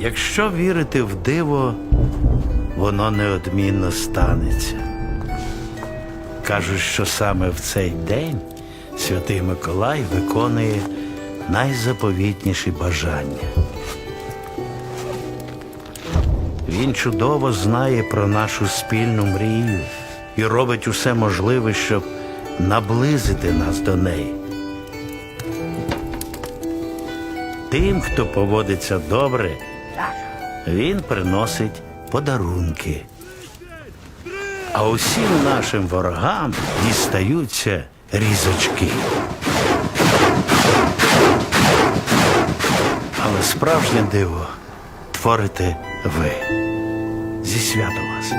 Якщо вірити в диво, воно неодмінно станеться. Кажуть, що саме в цей день святий Миколай виконує найзаповітніші бажання. Він чудово знає про нашу спільну мрію і робить усе можливе, щоб наблизити нас до неї. Тим, хто поводиться добре, він приносить подарунки. А усім нашим ворогам дістаються різочки. Але справжнє диво творите ви. Зі святом вас.